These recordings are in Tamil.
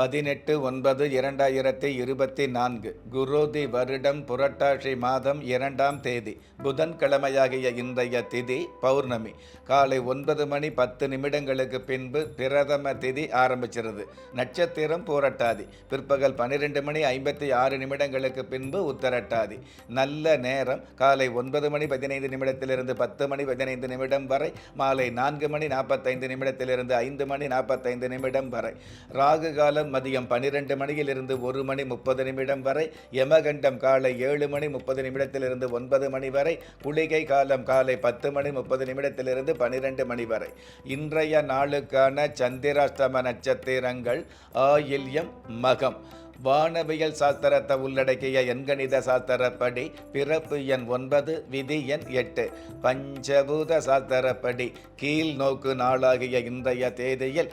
பதினெட்டு ஒன்பது இரண்டாயிரத்தி இருபத்தி நான்கு குரோதி வருடம் புரட்டாசி மாதம் இரண்டாம் தேதி புதன்கிழமையாகிய இன்றைய திதி பௌர்ணமி. காலை ஒன்பது மணி பத்து நிமிடங்களுக்கு பின்பு பிரதம திதி ஆரம்பிச்சிருது நட்சத்திரம் பூரட்டாதி பிற்பகல் பன்னிரெண்டு மணி ஐம்பத்தி ஆறு நிமிடங்களுக்கு பின்பு உத்தரட்டாதி. நல்ல நேரம் காலை ஒன்பது மணி பதினைந்து நிமிடத்திலிருந்து பத்து மணி பதினைந்து நிமிடம் வரை மாலை நான்கு மணி நாற்பத்தைந்து நிமிடத்திலிருந்து ஐந்து மணி நாற்பத்தைந்து நிமிடம் வரை. ராகு காலம் மதியம் பன்னிரெண்டு மணியிலிருந்து ஒரு மணி முப்பது நிமிடம் வரை யமகண்டம் காலை ஏழு மணி முப்பது நிமிடத்திலிருந்து ஒன்பது மணி வரை குளிகை காலம் காலை பத்து மணி முப்பது நிமிடத்திலிருந்து பன்னிரெண்டு மணி வரை. இன்றைய நாளுக்கான சந்திராஷ்டம நட்சத்திரங்கள் ஆயில்யம் மகம். வானவியல் சாஸ்திரத்தை உள்ளடக்கிய எண்கணித சாஸ்திரப்படி பிறப்பு எண் ஒன்பது விதி எண் எட்டு. பஞ்சபூத சாஸ்திரப்படி கீழ் நோக்கு நாளாகிய இன்றைய தேதியில்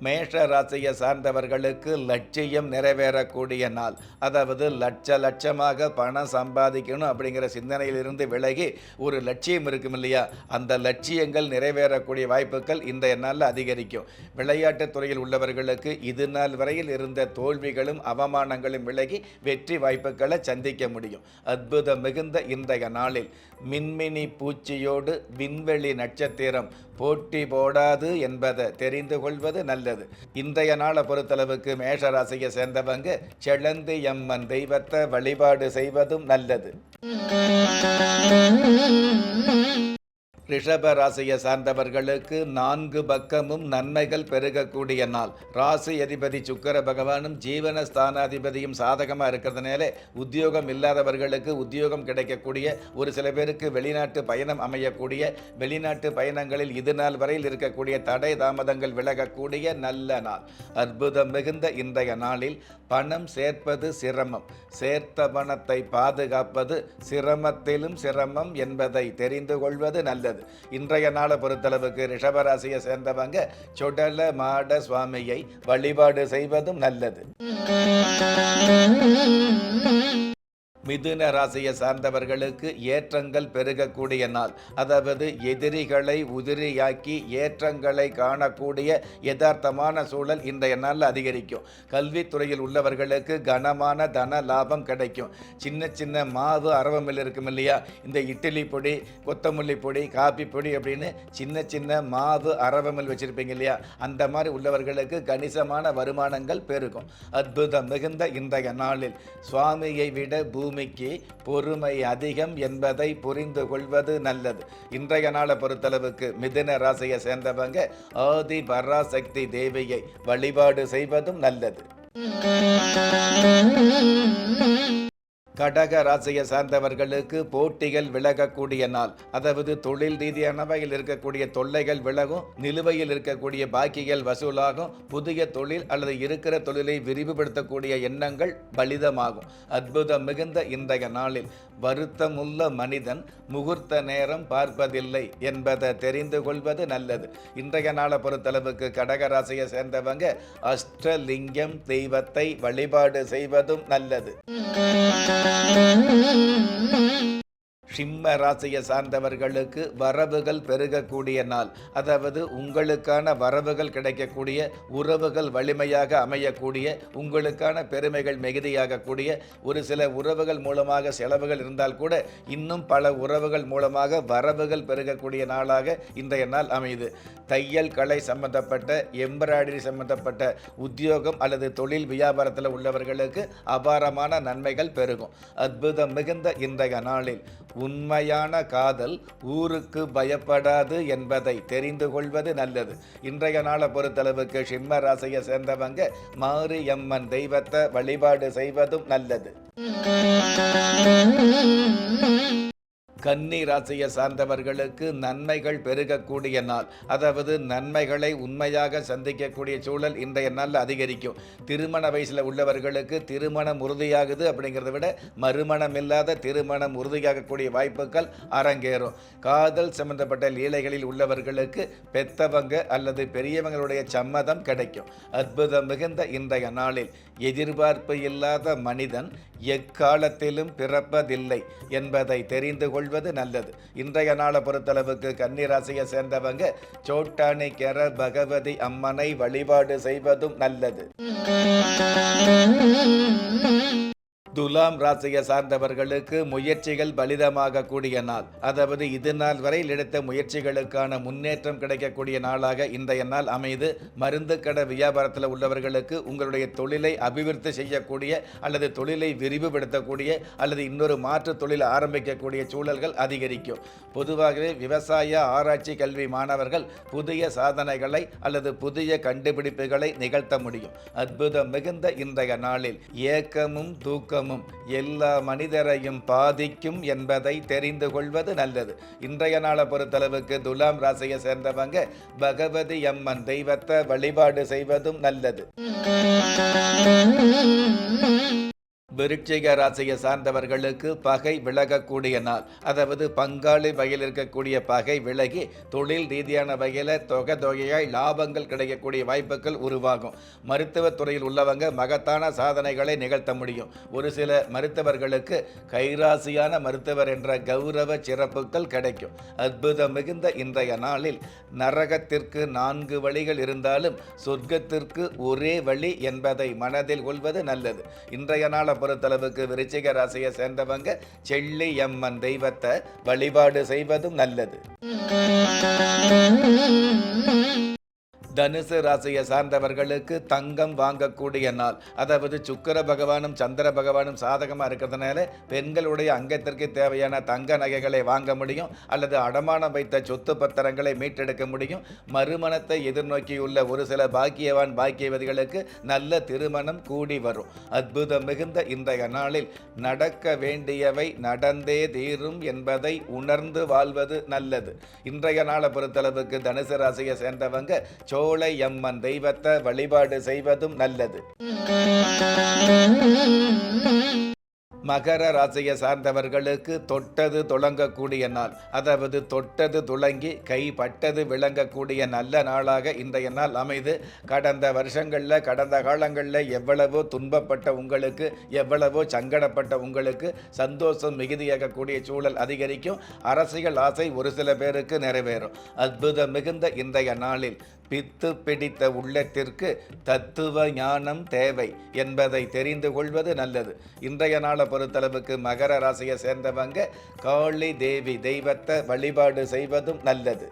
மேஷ ராசியை சார்ந்தவர்களுக்கு லட்சியம் நிறைவேறக்கூடிய நாள். அதாவது லட்ச லட்சமாக பணம் சம்பாதிக்கணும் அப்படிங்கிற சிந்தனையிலிருந்து விலகி ஒரு லட்சியம் இருக்கும் இல்லையா? அந்த லட்சியங்கள் நிறைவேறக்கூடிய வாய்ப்புகள் இன்றைய நாளில் அதிகரிக்கும். விளையாட்டுத் துறையில் உள்ளவர்களுக்கு இது நாள் வரையில் இருந்த தோல்விகளும் அவமானங்களும் விலகி வெற்றி வாய்ப்புகளை சந்திக்க முடியும். அற்புதம் மிகுந்த இன்றைய நாளில். மின்மினி பூச்சியோடு விண்வெளி நட்சத்திரம். போட்டி போடாது என்பதை தெரிந்து கொள்வது நல்லது. இன்றைய நாளை பொறுத்தளவுக்கு மேஷராசியை சேர்ந்தவங்க செழந்தி எம்மன் தெய்வத்தை வழிபாடு செய்வதும் நல்லது. ரிஷப ராசியை சார்ந்தவர்களுக்கு நான்கு பக்கமும் நன்மைகள் பெருகக்கூடிய நாள். ராசி அதிபதி சுக்கர பகவானும் ஜீவன ஸ்தானாதிபதியும் சாதகமாக இருக்கிறதுனால உத்தியோகம் இல்லாதவர்களுக்கு உத்தியோகம் கிடைக்கக்கூடிய ஒரு சில பேருக்கு வெளிநாட்டு பயணம் அமையக்கூடிய வெளிநாட்டு பயணங்களில் இது நாள் வரையில் இருக்கக்கூடிய தடை தாமதங்கள் விலகக்கூடிய நல்ல நாள். அற்புதம் மிகுந்த இன்றைய நாளில் பணம் சேர்ப்பது சிரமம். சேர்த்த பணத்தை பாதுகாப்பது சிரமத்திலும் சிரமம் என்பதை தெரிந்து கொள்வது நல்லது. இன்றைய நாளை பொறுத்தளவுக்கு ரிஷபராசியை சேர்ந்தவங்க சுடல மாட சுவாமியை வழிபாடு செய்வதும் நல்லது. மிதுன ராசியை சார்ந்தவர்களுக்கு ஏற்றங்கள் பெருகக்கூடிய நாள். அதாவது எதிரிகளை உதிரியாக்கி ஏற்றங்களை காணக்கூடிய யதார்த்தமான சூழல் இன்றைய நாளில் அதிகரிக்கும். கல்வித்துறையில் உள்ளவர்களுக்கு கனமான தன லாபம் கிடைக்கும். சின்ன சின்ன மாவு அரவமில் இருக்கும் இல்லையா? இந்த இட்லி பொடி கொத்தமல்லி பொடி காப்பி பொடி அப்படின்னு சின்ன சின்ன மாவு அரவமில் வச்சுருப்பீங்க இல்லையா? அந்த மாதிரி உள்ளவர்களுக்கு கணிசமான வருமானங்கள் பெருகும். அற்புதம் மிகுந்த இன்றைய நாளில். சுவாமியை விட பூமி பூமிக்கு பொறுமை அதிகம் என்பதை புரிந்து கொள்வது நல்லது. இன்றைய நாளை பொறுத்தளவுக்கு மிதுன ராசியை சேர்ந்தவங்க ஆதி பராசக்தி தேவியை வழிபாடு செய்வதும் நல்லது. கடக ராசியை சார்ந்தவர்களுக்கு போட்டிகள் விலகக்கூடிய நாள். அதாவது தொழில் ரீதியான வகையில் இருக்கக்கூடிய தொல்லைகள் விலகும் நிலுவையில் இருக்கக்கூடிய பாக்கிகள் வசூலாகும் புதிய தொழில் அல்லது இருக்கிற தொழிலை விரிவுபடுத்தக்கூடிய எண்ணங்கள் பலிதமாகும். அற்புதம் மிகுந்த இன்றைய நாளில் வருத்தமுள்ள மனிதன் முகூர்த்த நேரம் பார்ப்பதில்லை என்பதை தெரிந்து கொள்வது நல்லது. இன்றைய நாளை பொறுத்தளவுக்கு கடக ராசியை சேர்ந்தவங்க அஷ்டலிங்கம் தெய்வத்தை வழிபாடு செய்வதும் நல்லது. Mm-hmm. சிம்ம ராசியை சார்ந்தவர்களுக்கு வரவுகள் பெருகக்கூடிய நாள். அதாவது உங்களுக்கான வரவுகள் கிடைக்கக்கூடிய உறவுகள் வலிமையாக அமையக்கூடிய உங்களுக்கான பெருமைகள் மிகுதியாகக்கூடிய ஒரு சில உறவுகள் மூலமாக செலவுகள் இருந்தால் கூட இன்னும் பல உறவுகள் மூலமாக வரவுகள் பெருகக்கூடிய நாளாக இன்றைய நாள் அமையுது. தையல் கலை சம்பந்தப்பட்ட எம்ப்ராய்டரி சம்பந்தப்பட்ட உத்தியோகம் அல்லது தொழில் வியாபாரத்தில் உள்ளவர்களுக்கு அபாரமான நன்மைகள் பெருகும். அற்புதம் மிகுந்த இன்றைய நாளில். உண்மையான காதல் ஊருக்கு பயப்படாது என்பதை தெரிந்து கொள்வது நல்லது. இன்றைய நாளை பொறுத்தளவுக்கு சிம்ம ராசியை சேர்ந்தவங்க மாரியம்மன் தெய்வத்தை வழிபாடு செய்வதும் நல்லது. கன்னி ராசியை சார்ந்தவர்களுக்கு நன்மைகள் பெருகக்கூடிய நாள். அதாவது நன்மைகளை உண்மையாக சந்திக்கக்கூடிய சூழல் இன்றைய நாளில் அதிகரிக்கும். திருமண வயசில் உள்ளவர்களுக்கு திருமணம் உறுதியாகுது அப்படிங்கிறத விட மறுமணம் இல்லாத திருமணம் உறுதியாகக்கூடிய வாய்ப்புகள் அரங்கேறும். காதல் சம்பந்தப்பட்ட லீலைகளில் உள்ளவர்களுக்கு பெத்தவங்க அல்லது பெரியவங்களுடைய சம்மதம் கிடைக்கும். அற்புதம் மிகுந்த இன்றைய நாளில் எதிர்பார்ப்பு இல்லாத மனிதன் எக்காலத்திலும் பிறப்பதில்லை என்பதை தெரிந்து கொள்வது நல்லது. இன்றைய நாளை பொறுத்தளவுக்கு கன்னிராசியை சேர்ந்தவங்க சோட்டானிக்கர பகவதி அம்மனை வழிபாடு செய்வதும் நல்லது. Mm-hmm. துலாம் ராசியை சார்ந்தவர்களுக்கு முயற்சிகள் பலிதமாக கூடிய நாள். அதாவது இது நாள் வரையில் எடுத்த முயற்சிகளுக்கான முன்னேற்றம் கிடைக்கக்கூடிய நாளாக இன்றைய நாள் அமைது. மருந்து கடை வியாபாரத்தில் உள்ளவர்களுக்கு உங்களுடைய தொழிலை அபிவிருத்தி செய்யக்கூடிய அல்லது தொழிலை விரிவுபடுத்தக்கூடிய அல்லது இன்னொரு மாற்று தொழில் ஆரம்பிக்கக்கூடிய சூழல்கள் அதிகரிக்கும். பொதுவாகவே விவசாய ஆராய்ச்சி கல்வி மாணவர்கள் புதிய சாதனைகளை அல்லது புதிய கண்டுபிடிப்புகளை நிகழ்த்த முடியும். அற்புதம் மிகுந்த இன்றைய நாளில் ஏக்கமும் தூக்கம் தூக்கமும் எல்லா மனிதரையும் பாதிக்கும் என்பதை தெரிந்து கொள்வது நல்லது. இன்றைய நாளை பொறுத்தளவுக்கு துலாம் ராசியை சேர்ந்தவங்க பகவதி அம்மன் தெய்வத்தை வழிபாடு செய்வதும் நல்லது. விருட்சிக ராசியை சார்ந்தவர்களுக்கு பகை விலகக்கூடிய நாள். அதாவது பங்காளி வகையில் இருக்கக்கூடிய பகை விலகி தொழில் ரீதியான வகையில் தொகை தொகையாய் லாபங்கள் கிடைக்கக்கூடிய வாய்ப்புகள் உருவாகும். மருத்துவத்துறையில் உள்ளவங்க மகத்தான சாதனைகளை நிகழ்த்த முடியும். ஒரு சில மருத்துவர்களுக்கு கைராசியான மருத்துவர் என்ற கௌரவ சிறப்புகள் கிடைக்கும். அற்புதம் மிகுந்த இன்றைய நாளில் நரகத்திற்கு நான்கு வழிகள் இருந்தாலும் சொர்க்கத்திற்கு ஒரே வழி என்பதை மனதில் கொள்வது நல்லது. இன்றைய நாளை பொறுத்தளவுக்கு விருச்சிக ராசியை சேர்ந்தவங்க செள்ளி அம்மன் தெய்வத்தை வழிபாடு செய்வதும் நல்லது. தனுசு ராசியை சார்ந்தவர்களுக்கு தங்கம் வாங்கக்கூடிய நாள். அதாவது சுக்கிர பகவானும் சந்திர பகவானும் சாதகமாக இருக்கிறதுனால பெண்களுடைய அங்கத்திற்கு தேவையான தங்க நகைகளை வாங்க முடியும். அல்லது அடமானம் வைத்த சொத்து பத்திரங்களை மீட்டெடுக்க முடியும். மறுமணத்தை எதிர்நோக்கியுள்ள ஒரு சில பாக்கியவான் பாக்கியவதிகளுக்கு நல்ல திருமணம் கூடி வரும். அற்புதம் மிகுந்த இன்றைய நாளில் நடக்க வேண்டியவை நடந்தே தீரும் என்பதை உணர்ந்து வாழ்வது நல்லது. இன்றைய நாளை பொறுத்தளவுக்கு தனுசு ராசியை சேர்ந்தவங்க சோலை அம்மன் தெய்வத்தை வழிபாடு செய்வதும் நல்லது. மகர ராசியை சார்ந்தவர்களுக்கு தொட்டது துளங்கக்கூடிய நாள். அதாவது தொட்டது துளங்கி கைப்பட்டது விளங்கக்கூடிய நல்ல நாளாக இன்றைய நாள் அமைது. கடந்த வருஷங்களில் கடந்த காலங்களில் எவ்வளவோ துன்பப்பட்ட உங்களுக்கு எவ்வளவோ சங்கடப்பட்ட உங்களுக்கு சந்தோஷம் மிகுதியாகக்கூடிய சூழல் அதிகரிக்கும். அரசியல் ஆசை ஒரு சில பேருக்கு நிறைவேறும். அற்புதம் மிகுந்த இன்றைய நாளில் பித்து பிடித்த உள்ளத்திற்கு தத்துவ ஞானம் தேவை என்பதை தெரிந்து கொள்வது நல்லது. இன்றைய நாளை பொறுத்தளவுக்கு மகர ராசியை சேர்ந்தவங்க காளி தேவி தெய்வத்தை வழிபாடு செய்வதும் நல்லது.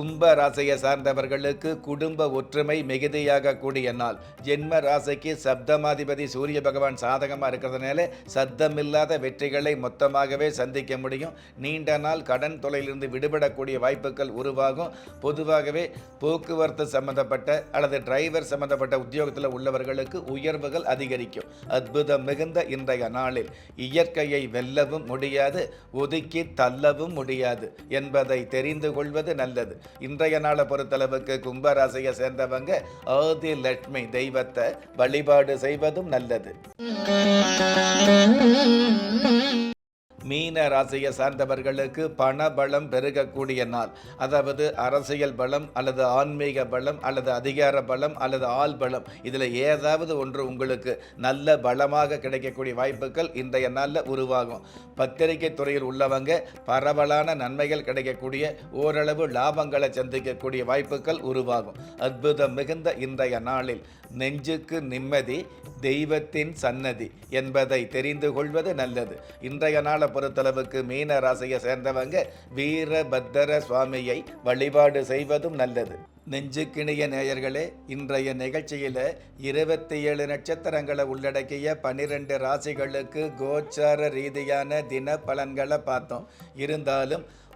கும்ப ராசியை சார்ந்தவர்களுக்கு குடும்ப ஒற்றுமை மிகுதியாக கூடிய நாள். ஜென்ம ராசிக்கு சப்தமாதிபதி சூரிய பகவான் சாதகமாக இருக்கிறதுனால சத்தமில்லாத வெற்றிகளை மொத்தமாகவே சந்திக்க முடியும். நீண்ட நாள் கடன் தொலையிலிருந்து விடுபடக்கூடிய வாய்ப்புகள் உருவாகும். பொதுவாகவே போக்குவரத்து சம்பந்தப்பட்ட அல்லது டிரைவர் சம்பந்தப்பட்ட உத்தியோகத்தில் உள்ளவர்களுக்கு உயர்வுகள் அதிகரிக்கும். அற்புதம் மிகுந்த இன்றைய நாளில் இயற்கையை வெல்லவும் முடியாது ஒதுக்கி தள்ளவும் முடியாது என்பதை தெரிந்து கொள்வது நல்லது. இன்றைய நாளை பொறுத்தளவுக்கு கும்பராசியை சேர்ந்தவங்க ஆதி லட்சுமி தெய்வத்தை வழிபாடு செய்வதும் நல்லது. மீன ராசியை சார்ந்தவர்களுக்கு பண பலம் பெருகக்கூடிய நாள். அதாவது அரசியல் பலம் அல்லது ஆன்மீக பலம் அல்லது அதிகார பலம் அல்லது ஆள் பலம். இதில் ஏதாவது ஒன்று உங்களுக்கு நல்ல பலமாக கிடைக்கக்கூடிய வாய்ப்புகள் இன்றைய நாளில் உருவாகும். பத்திரிகை துறையில் உள்ளவங்க பரவலான நன்மைகள் கிடைக்கக்கூடிய ஓரளவு லாபங்களை சந்திக்கக்கூடிய வாய்ப்புகள் உருவாகும். அற்புதம் மிகுந்த இன்றைய நாளில். நெஞ்சுக்கு நிம்மதி தெய்வத்தின் சன்னதி என்பதை தெரிந்து கொள்வது நல்லது. இன்றைய நாளை பொறுத்தளவுக்கு மீன ராசியை சேர்ந்தவங்க வீரபத்திர சுவாமியை வழிபாடு செய்வதும் நல்லது. நெஞ்சுக்கிணிய நேயர்களே இன்றைய நிகழ்ச்சியில் இருபத்தி ஏழு நட்சத்திரங்களை உள்ளடக்கிய பன்னிரெண்டு ராசிகளுக்கு கோச்சார ரீதியான தின பலன்களை பார்த்தோம். இருந்தாலும்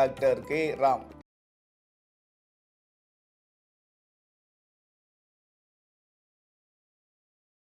டாக்டர் கே ராம்